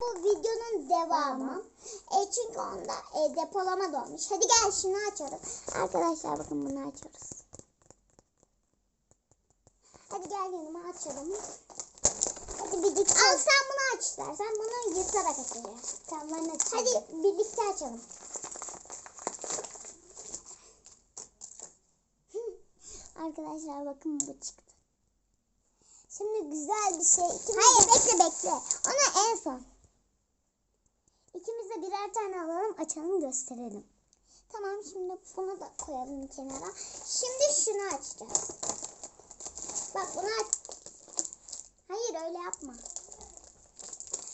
Bu videonun devamı. E çünkü onda e, depolama dolmuş. Hadi gel şunu açalım. Arkadaşlar bakın bunu açıyoruz. Hadi gel yanıma açalım. Hadi birlikte. Al sen bunu aç istersen. Bunu yırtarak açacağız. Tamam ben açayım. Hadi birlikte açalım. Arkadaşlar bakın bu çıktı. Şimdi güzel bir şey. Hayır bekle bekle. Ona en son. İkimiz de birer tane alalım açalım gösterelim. Tamam şimdi bunu da koyalım kenara. Şimdi şunu açacağız. Bak bunu aç. Hayır öyle yapma.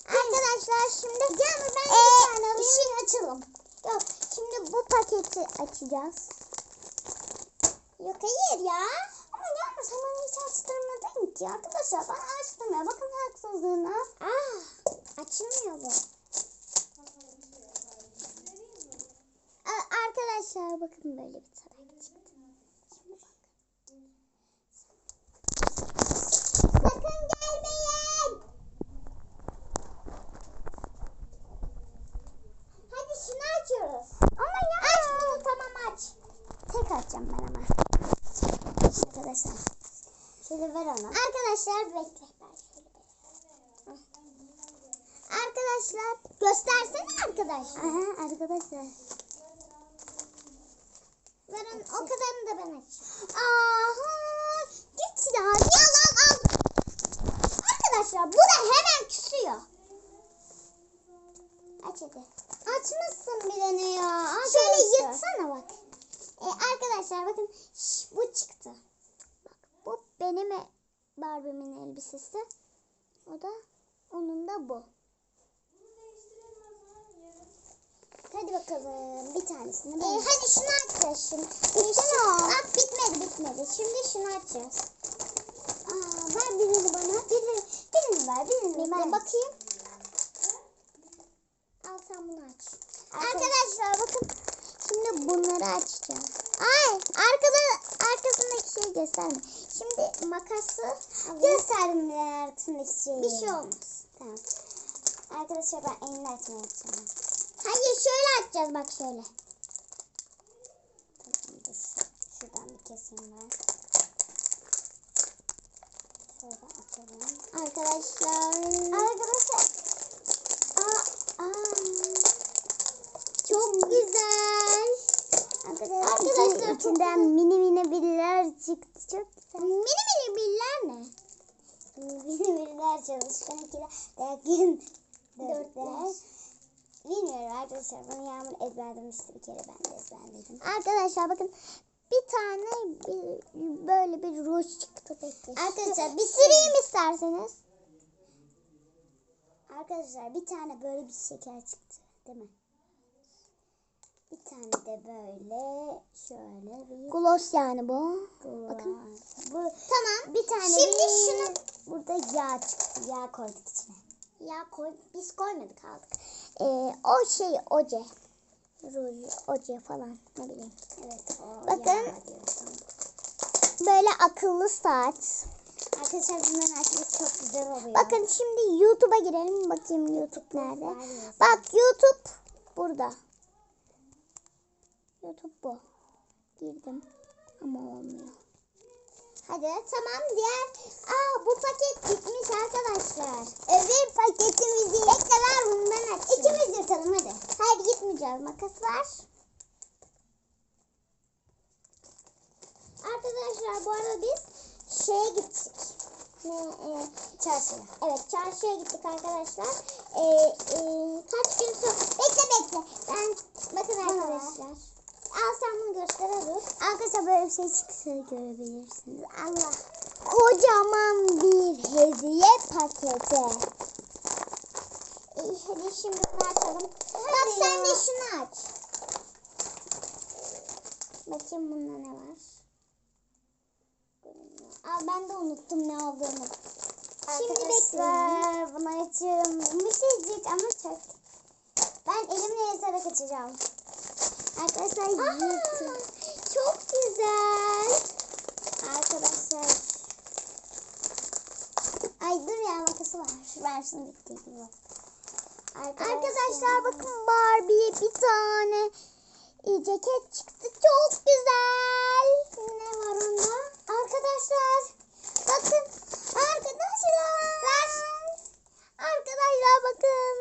Arkadaşlar şimdi gel mi ben bir tane alayım açalım. Yok şimdi bu paketi açacağız. Yok hayır ya. Ama sen bana hiç açtırmadın ki. Arkadaşlar ben açtım ya. Bakın haksızlığına. Ah açılmıyor bu. Aa, Arkadaşlar bakın böyle bir tarak çıktı. Şimdi bak. Sakın gelmeyin. Hadi şunu açıyoruz. Ama ya. Aç bunu tamam aç. Tek açacağım ben ama. Arkadaşlar. Şöyle ver ona. Arkadaşlar bekle. Arkadaşlar göstersene arkadaşlar. Aha arkadaşlar. Onu, o kadarını da ben açayım. Aha git ya. Al al al. Arkadaşlar bu da hemen küsüyor. Aç hadi. Açmışsın bile ne ya. Şöyle yırtsana bak. Ee, arkadaşlar bakın şş, bu çıktı. Bak bu benim e- Barbie'min elbisesi. O da onun da bu. Hadi bakalım bir tanesini. Ee, hadi şunu açacağız şimdi. Bitti Bak bitmedi bitmedi. Şimdi şunu açacağız. Aa, ver birini bana. Birini, birini ver birini ver. Bakayım. Al sen bunu aç. Arkadaşlar bakın. Şimdi bunları açacağız. Ay arkada arkasındaki şeyi gösterme. Şimdi makası gösterdim arkasındaki şeyi. Bir şey olmaz. Tamam. Arkadaşlar ben elini açmaya çalışacağım. Hayır şöyle açacağız bak şöyle. Şuradan bir keseyim ben. Şöyle açalım. Arkadaşlar. Arkadaşlar. Aa, aa. Çok güzel. Arkadaşlar, Arkadaşlar içinden mini mini biller çıktı. Çok güzel. Mini mini biller ne? Mini biller çalışkankiler. Dergin. Dörtler. Bilmiyorum arkadaşlar. Bunu Yağmur ezberlemişti bir kere. Ben de ezberledim. Arkadaşlar bakın. Bir tane bir, böyle bir ruj çıktı. Peki. Arkadaşlar bir süreyim isterseniz. Arkadaşlar bir tane böyle bir şeker çıktı. Değil mi? Bir tane de böyle şöyle bir gloss yani bu. Bakın. Bu tamam. Bir tane Şimdi bir, şunu burada yağ çıktı. Yağ koyduk içine. Yağ koy biz koymadık aldık. Ee, o şey oje. Ruj, oje falan ne bileyim. Evet. O Bakın. Böyle akıllı saat. Arkadaşlar bunların açması çok güzel oluyor. Bakın şimdi YouTube'a girelim. Bakayım YouTube nerede? Bak YouTube burada. YouTube bu. Girdim. Ama olmuyor. Hadi tamam diğer. Aa bu paket gitmiş arkadaşlar. Öbür paketimizi. Bekle ver bunu ben açayım. İkimiz yırtalım hadi. Hayır gitmeyeceğiz. Makas var. Arkadaşlar bu arada biz şeye gittik. Ne, e, çarşıya. Evet çarşıya gittik arkadaşlar. E, e, kaç gün sonra. Bekle bekle. Ben bakın arkadaşlar. Al sen bunu göster hadi. Arkadaşlar böyle bir şey çıksa görebilirsiniz. Allah. Kocaman bir hediye paketi. İyi hadi şimdi bunu açalım. Bak sen de şunu aç. Bakayım bunda ne var. Aa, ben de unuttum ne olduğunu. Şimdi bekle. Bunu açıyorum. Yumuşacık ama çok. Ben elimle yazarak açacağım. Arkadaşlar yırtın. Çok güzel. Arkadaşlar. Ay dur ya makası var. Ver şunu bitti. Arkadaşlar bakın Barbie'ye bir tane e, ceket çıktı. Çok güzel. Ne var onda? Arkadaşlar bakın. Arkadaşlar. Arkadaşlar bakın.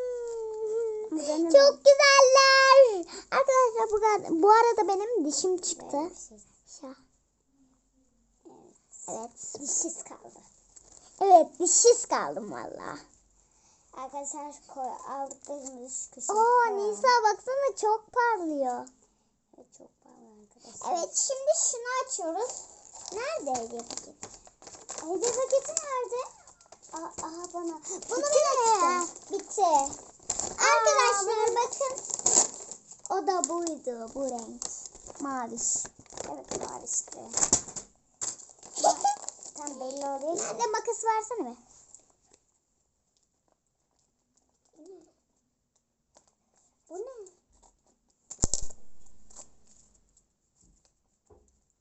Çok güzeller. Arkadaşlar bu, bu arada benim dişim çıktı. Şah. Evet. Dişsiz kaldı. Evet dişsiz kaldım valla. Arkadaşlar koy, aldıklarımızı şu köşeye Oo koyalım. Nisa baksana çok parlıyor. Evet, çok pahalı arkadaşlar. Evet şimdi şunu açıyoruz. Nerede hediye paketi? Hediye paketi nerede? Aa, aha bana. Bunu bile Bitti. Arkadaşlar bakın. O da buydu bu renk. Maviş. Evet. Bakın. Tam belli oluyor. Nerede makas versene be. Bu ne?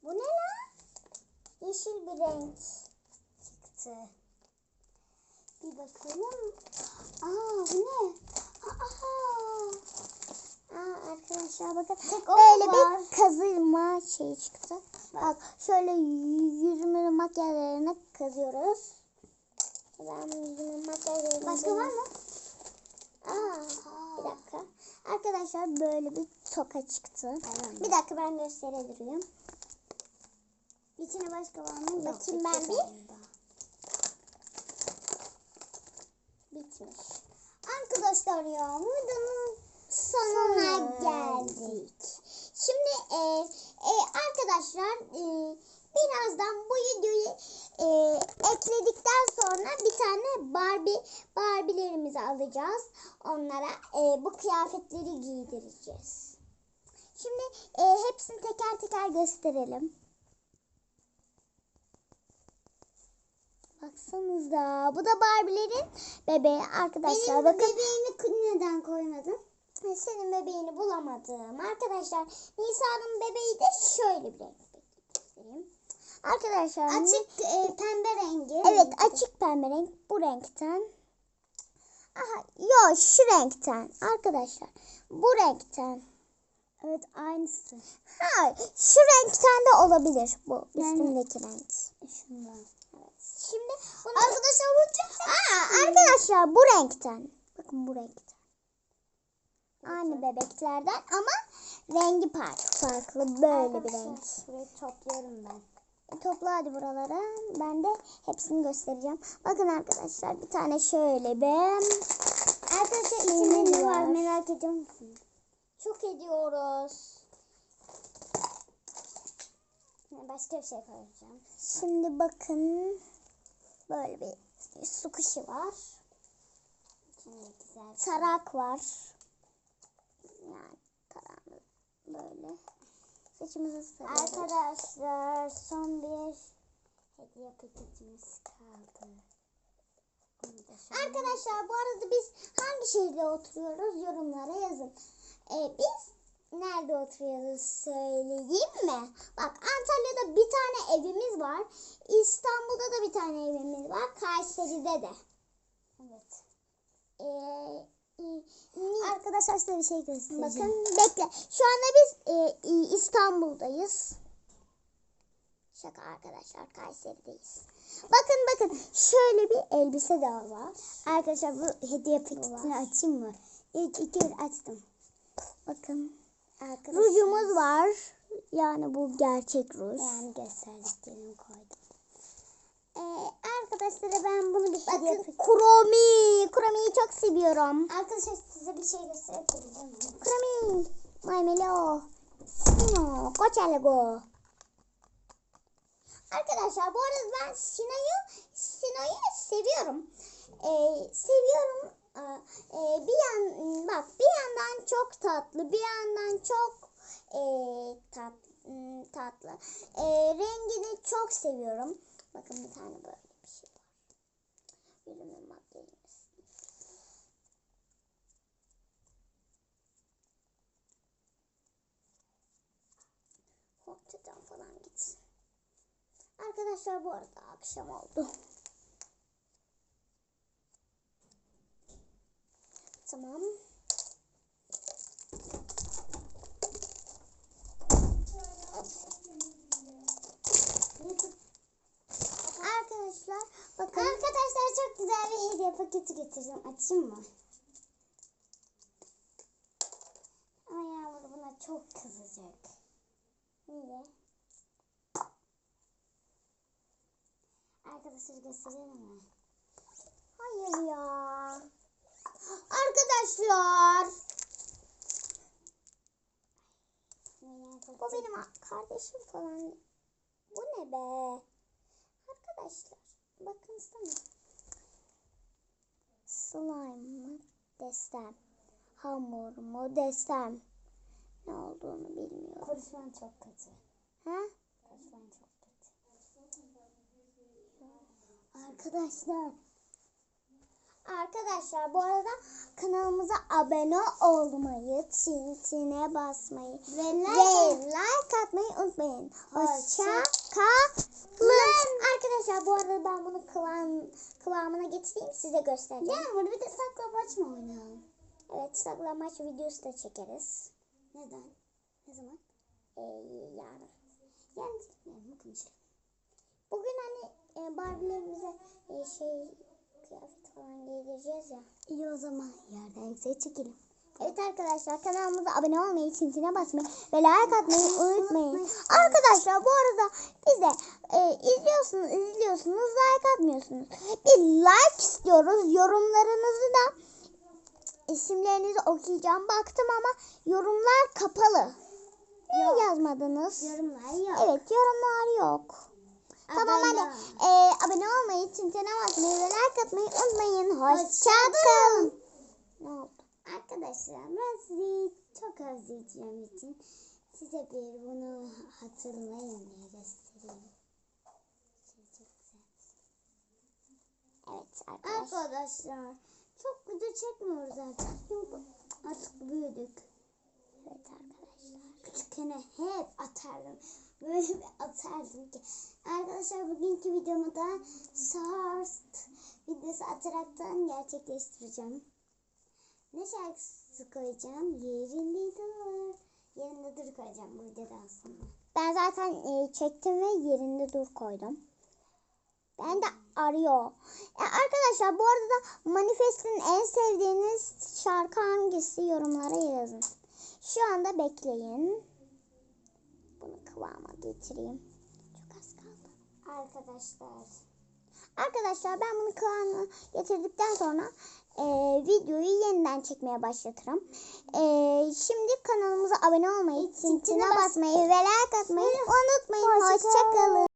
Bu ne lan? Yeşil bir renk. Çıktı. Bir bakalım. Aa bu ne? Aa, Aa arkadaşlar bakın. Böyle var. bir kazıma şeyi çıktı. Bak şöyle yüzümün makyajlarına kazıyoruz. Ben yüzümün makyajlarına Başka var mı? Aa, bir dakika. Arkadaşlar böyle bir toka çıktı. Tamam. Bir dakika ben gösterebilirim. İçine başka var mı? Yok. Bakayım ben bitti bir. Bitmiş. Arkadaşlar ya videonun sonuna geldik. Şimdi e, e, arkadaşlar e, birazdan bu videoyu e, ekledikten sonra bir tane Barbie Barbie'lerimizi alacağız. Onlara e, bu kıyafetleri giydireceğiz. Şimdi e, hepsini teker teker gösterelim. Baksanıza. Bu da Barbie'lerin bebeği arkadaşlar. Benim Bakın. bebeğimi neden koymadın? Senin bebeğini bulamadım. Arkadaşlar Nisa'nın bebeği de şöyle bir renk. göstereyim. Arkadaşlar. Açık e, pembe rengi. Evet açık pembe renk. Bu renkten. Aha yo şu renkten. Arkadaşlar. Bu renkten. Evet aynısı. Ha şu renkten de olabilir bu Yani- üstündeki renk. Şundan. Şimdi arkadaşlar bu Aa, arkadaşlar bu renkten. Bakın bu renkten. Aynı bebeklerden ama rengi farklı. Farklı böyle bir renk. Burayı topluyorum ben. Topla hadi buralara. Ben de hepsini göstereceğim. Bakın arkadaşlar bir tane şöyle bir Arkadaşlar içinde ne var merak ediyor musunuz? çok ediyoruz. Başka bir şey koyacağım. Şimdi bakın böyle bir su kuşu var. Güzel. Tarak var. Yani böyle. Saçımızı sarıyoruz. Arkadaşlar son bir hediye paketimiz kaldı. Arkadaşlar bu arada biz hangi şehirde oturuyoruz yorumlara yazın. Ee, biz nerede oturuyoruz söyleyeyim mi? Bak Antalya'da bir tane evimiz var. İstanbul'da da bir tane evimiz var. Kayseri'de de. Evet. Ee, Arkadaşlar size bir şey göstereceğim. bakın bekle. Şu anda biz e, İstanbul'dayız. Şaka arkadaşlar Kayseri'deyiz. Bakın bakın şöyle bir elbise daha var. Arkadaşlar bu hediye paketini açayım mı? İlk iki açtım. Bakın. Arkadaşlar. Rujumuz var. Yani bu gerçek ruj. Yani gösterdiklerimi koydum. Ee, arkadaşlara ben bunu bir hediye Bakın. Kuromi. Kuromi'yi çok seviyorum. Arkadaşlar size bir şey göstereceğim. Kuromi. My Melo. Sino. Koçalego. Arkadaşlar bu arada ben Sino'yu Sino'yu seviyorum. Ee, seviyorum. Ee, e, bir yan bak bir yandan çok tatlı, bir yandan çok e, tat, hmm, tatlı. Ee, rengini çok seviyorum. Bakın bir tane böyle bir şey var. Yüzümün makyajımız. Ortadan falan gitsin. Arkadaşlar bu arada akşam oldu. Tamam. Arkadaşlar bakın. Arkadaşlar çok güzel bir hediye paketi getirdim. Açayım mı? Ama Yağmur buna çok kızacak. Niye? Arkadaşlar gösterelim mi? Hayır ya. Arkadaşlar. Bu benim kardeşim falan. Bu ne be? Arkadaşlar bakın sana. Slime mı desem? Hamur mu desem? Ne olduğunu bilmiyorum. Konuşman çok kötü. Ha? Konuşman çok kötü. Arkadaşlar. Arkadaşlar bu arada kanalımıza abone olmayı, tintine basmayı ve like, atmayı unutmayın. Hoşça kalın. Arkadaşlar bu arada ben bunu kıvam, kıvamına getireyim size göstereceğim. Yani bir de saklambaç mı oynayalım? Evet saklambaç videosu da çekeriz. Neden? Ne zaman? Ee, yarın. Yarın konuşalım? Bugün hani e, Barbie'lerimize e, şey kıyafet falan giydireceğiz ya. İyi o zaman yerden yükseğe çekelim. Evet arkadaşlar kanalımıza abone olmayı, çintine basmayı ve like atmayı unutmayın. Arkadaşlar bu arada bize e, izliyorsunuz, izliyorsunuz, like atmıyorsunuz. Bir like istiyoruz. Yorumlarınızı da isimlerinizi okuyacağım. Baktım ama yorumlar kapalı. Niye yazmadınız? Yorumlar yok. Evet yorumlar yok. Tamam Abone hadi. ol. Ee, abone olmayı, tintine basmayı ve like atmayı unutmayın. Hoşçakalın. Ne oldu? Arkadaşlar ben sizi çok özleyeceğim için size bir bunu hatırlayın diye göstereyim. Şey. Evet arkadaşlar. Arkadaşlar çok video çekmiyoruz artık. Çünkü artık büyüdük. Evet arkadaşlar. Küçükken hep atardım. Böyle bir atardım ki. Arkadaşlar bugünkü videomu da short videosu ataraktan gerçekleştireceğim. Ne şarkısı koyacağım? Yerinde dur. Yerinde dur koyacağım bu videodan sonra. Ben zaten e, çektim ve yerinde dur koydum. Ben de arıyor. E, arkadaşlar bu arada Manifest'in en sevdiğiniz şarkı hangisi yorumlara yazın. Şu anda bekleyin. Bunu kıvama getireyim. Çok az kaldı. Arkadaşlar Arkadaşlar ben bunu kıvamına getirdikten sonra e, videoyu yeniden çekmeye başlatırım. E, şimdi kanalımıza abone olmayı, bas- basmayı ve like atmayı unutmayın. Hoşça kalın. Hoşçakalın.